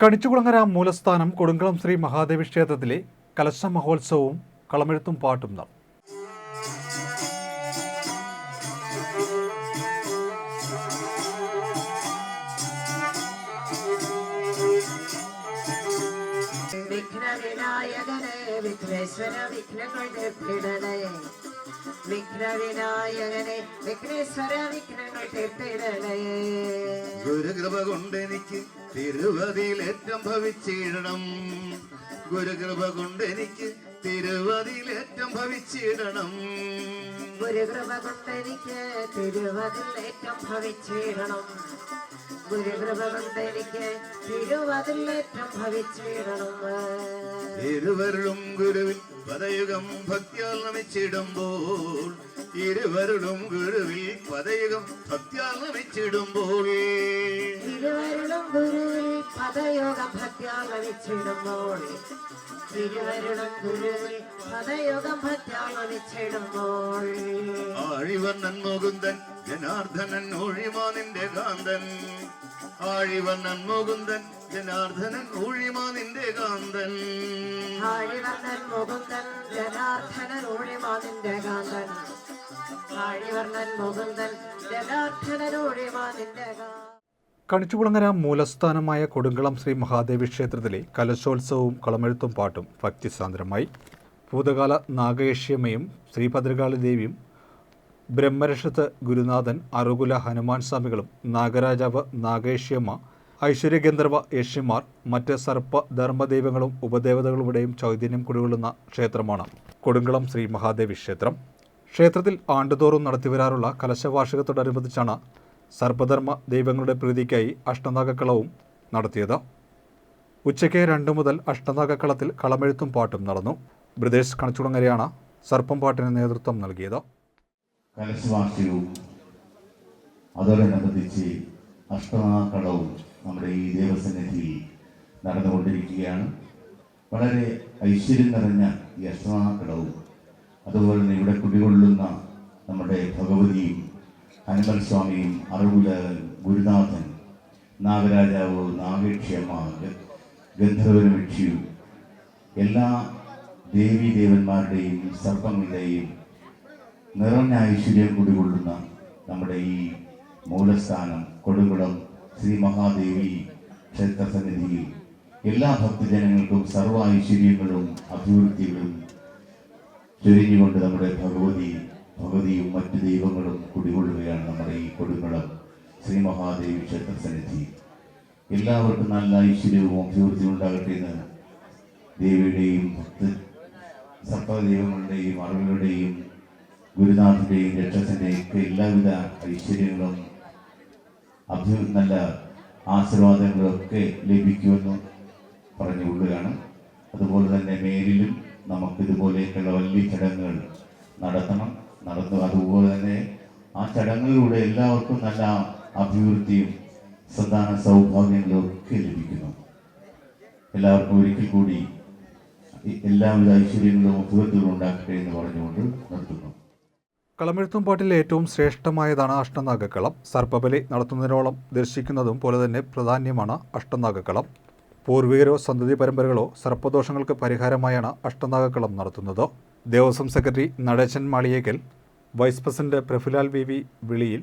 കണിച്ചുകുളങ്ങര മൂലസ്ഥാനം കൊടുങ്കളം ശ്രീ മഹാദേവി ക്ഷേത്രത്തിലെ കലശ മഹോത്സവവും കളമെഴുത്തും പാട്ടും നടന്നു വിഘ്ന വിനായകനെ വിഘ്നേശ്വര വിഘ്നങ്ങളുടെ തീർത്തിടണേ വിഘ്ന വിനായകനെ വിഘ്നേശ്വര വിഘ്നങ്ങൾ തീർത്തിടണേ ഗുരുകൃപ കൊണ്ടെനിക്ക് തിരുവതിയിലേറ്റം ഭവിച്ചിടണം. ഗുരുകൃപ കൊണ്ടെനിക്ക് തിരുവതിയിലേറ്റം ഭവിച്ചിടണം. ഗുരുകൃപ കൊണ്ടെനിക്ക് തിരുവതിൽ ഏറ്റം ഭവിച്ചിടണം. ഗുരുകൃപ കൊണ്ടെനിക്ക് തിരുവതിൽ ഏറ്റം ഭവിച്ചിടണം. ഇരുവരുളും ഗുരുവിൽ പദയുഗം ഭക്തിയാൽ നമിച്ചിടുമ്പോൾ ഗുരുവിൽ പദയുഗം ഭക്തിയാൽ നമിച്ചിടുമ്പോൾ. ഗുരുവിൽ പദയുഗം ഭക്തിയാൽ നമിച്ചിടുമ്പോൾ ഗുരുവിൽ പദയോഗം ഭക്ത്യാളവിച്ചിടുമ്പോൾ ആഴിവർണൻ മുകുന്ദൻ ജനാർദ്ദനൻ ഒഴിമാ നിന്റെ കാന്തൻ. ആഴിവർണൻ മുകുന്ദൻ ജനാർദ്ദനൻ ഒഴിമാ നിന്റെ കാന്തൻ. ആഴിവർണൻ മുകുന്ദൻ ജനാർദ്ദനൻ ഊഴിമാനിന്റെ കാന്തൻ. ആഴിവർണൻ മുകുന്ദൻ ജനാർദ്ദനൻ ഊഴിമാനിന്റെ കാന്തൻ. കണിച്ചുകുളങ്ങര മൂലസ്ഥാനമായ കൊടുങ്കളം ശ്രീ മഹാദേവി ക്ഷേത്രത്തിലെ കലശോത്സവവും കളമെഴുത്തും പാട്ടും ഭക്തിസാന്ദ്രമായി. ഭൂതകാല നാഗേഷ്യമ്മയും ശ്രീഭദ്രകാളി ദേവിയും ബ്രഹ്മരക്ഷത്ത് ഗുരുനാഥൻ അറുകുല ഹനുമാൻ സ്വാമികളും നാഗരാജാവ് നാഗേഷ്യമ്മ ഐശ്വര്യഗന്ധർവ യക്ഷിമാർ മറ്റ് സർപ്പ ധർമ്മദൈവങ്ങളും ഉപദേവതകളുടെയും ചൈതന്യം കുടികൊള്ളുന്ന ക്ഷേത്രമാണ്. കൊടുങ്കളം ശ്രീ മഹാദേവി ക്ഷേത്രം. ക്ഷേത്രത്തിൽ ആണ്ടുതോറും നടത്തിവരാറുള്ള കലശവാർഷികത്തോടനുബന്ധിച്ചാണ് സർപ്പധർമ്മ ദൈവങ്ങളുടെ പ്രീതിക്കായി അഷ്ടനാഗക്കളവും നടത്തിയത്. ഉച്ചയ്ക്ക് രണ്ടു മുതൽ അഷ്ടനാഗക്കളത്തിൽ കളമെഴുത്തും പാട്ടും നടന്നു. ബ്രിദേശ് കണച്ചുടങ്ങരെയാണ് സർപ്പം പാട്ടിന് നേതൃത്വം നൽകിയത്. കലശവാർഷികവും അതോടനുബന്ധിച്ച് അഷ്ടമാക്കളവും നമ്മുടെ ഈ ദേവസന്നിധിയിൽ നടന്നുകൊണ്ടിരിക്കുകയാണ്. വളരെ ഐശ്വര്യം നിറഞ്ഞ ഈ അഷ്ടമാക്കളവും അതുപോലെ തന്നെ ഇവിടെ കുടികൊള്ളുന്ന നമ്മുടെ ഭഗവതിയും ഹനുമൽ സ്വാമിയും അറിവുല ഗുരുനാഥൻ നാഗരാജാവ് നാഗേക്ഷിയമ്മ ഗന്ധർവരമിക്ഷിയും എല്ലാ ദേവീദേവന്മാരുടെയും സർപ്പങ്ങളുടെയും നിറഞ്ഞ ഐശ്വര്യം കുടികൊള്ളുന്ന നമ്മുടെ ഈ മൂലസ്ഥാനം കൊടുകുളം ശ്രീ മഹാദേവി ക്ഷേത്ര സന്നിധിയിൽ എല്ലാ ഭക്തജനങ്ങൾക്കും സർവ ഐശ്വര്യങ്ങളും അഭിവൃദ്ധികളും ചൊരിഞ്ഞുകൊണ്ട് നമ്മുടെ ഭഗവതി ഭഗവതിയും മറ്റു ദൈവങ്ങളും കുടികൊള്ളുകയാണ് നമ്മുടെ ഈ കൊടുകുളം ശ്രീ മഹാദേവി ക്ഷേത്ര സന്നിധി എല്ലാവർക്കും നല്ല ഐശ്വര്യവും അഭിവൃദ്ധിയും ഉണ്ടാകട്ടെ എന്ന് ദേവിയുടെയും ഭക്ത സർപ്പദൈവങ്ങളുടെയും അറിവുകളുടെയും ഗുരുനാഥന്റെയും രക്ഷത്തിന്റെയും ഒക്കെ എല്ലാവിധ ഐശ്വര്യങ്ങളും അഭ്യു നല്ല ആശീർവാദങ്ങളും ഒക്കെ ലഭിക്കുമെന്ന് പറഞ്ഞുകൊള്ളുകയാണ്. അതുപോലെ തന്നെ മേലിലും നമുക്ക് ഇതുപോലെയൊക്കെയുള്ള വലിയ ചടങ്ങുകൾ നടത്തണം. നടന്നു അതുപോലെ തന്നെ ആ ചടങ്ങിലൂടെ എല്ലാവർക്കും നല്ല അഭിവൃദ്ധിയും സന്താന സൗഭാഗ്യങ്ങളും ഒക്കെ ലഭിക്കുന്നു. എല്ലാവർക്കും ഒരിക്കൽ കൂടി എല്ലാവിധ ഐശ്വര്യങ്ങളും അഭിവൃദ്ധികളും ഉണ്ടാക്കട്ടെ എന്ന് പറഞ്ഞുകൊണ്ട് നിർത്തുന്നു. കളമെഴുത്തും പാട്ടിൽ ഏറ്റവും ശ്രേഷ്ഠമായതാണ് അഷ്ടനാഗക്കളം. സർപ്പബലി നടത്തുന്നതിനോളം ദർശിക്കുന്നതും പോലെ തന്നെ പ്രാധാന്യമാണ് അഷ്ടനാഗക്കളം. പൂർവികരോ സന്തതി പരമ്പരകളോ സർപ്പദോഷങ്ങൾക്ക് പരിഹാരമായാണ് അഷ്ടനാഗക്കളം നടത്തുന്നത്. Devaswom secretary Nadesan Maliyekkal vice president Praphulal V V Viliyil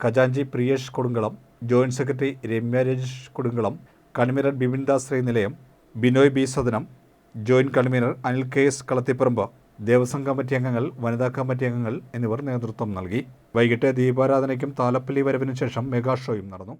ഖജാഞ്ചി Priyesh Kodungalam joint secretary Ramya Rajesh Kodungalam convener Bipindas Sreenilayam Binoy B Sadanam joint convener Anil K S Kalathiparambu Devaswom committee അംഗങ്ങൾ വനിതാ committee അംഗങ്ങൾ എന്നിവർ നേതൃത്വം നൽകി. വൈകിട്ട് ദീപാരാധനയ്ക്കും താലപ്പള്ളി വരവിനു ശേഷം mega ഷോയും നടന്നു.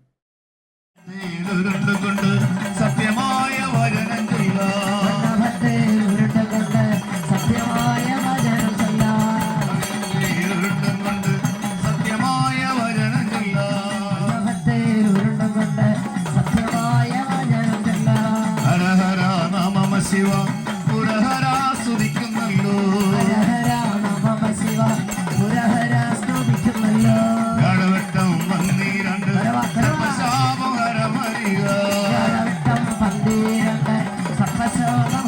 Sakasama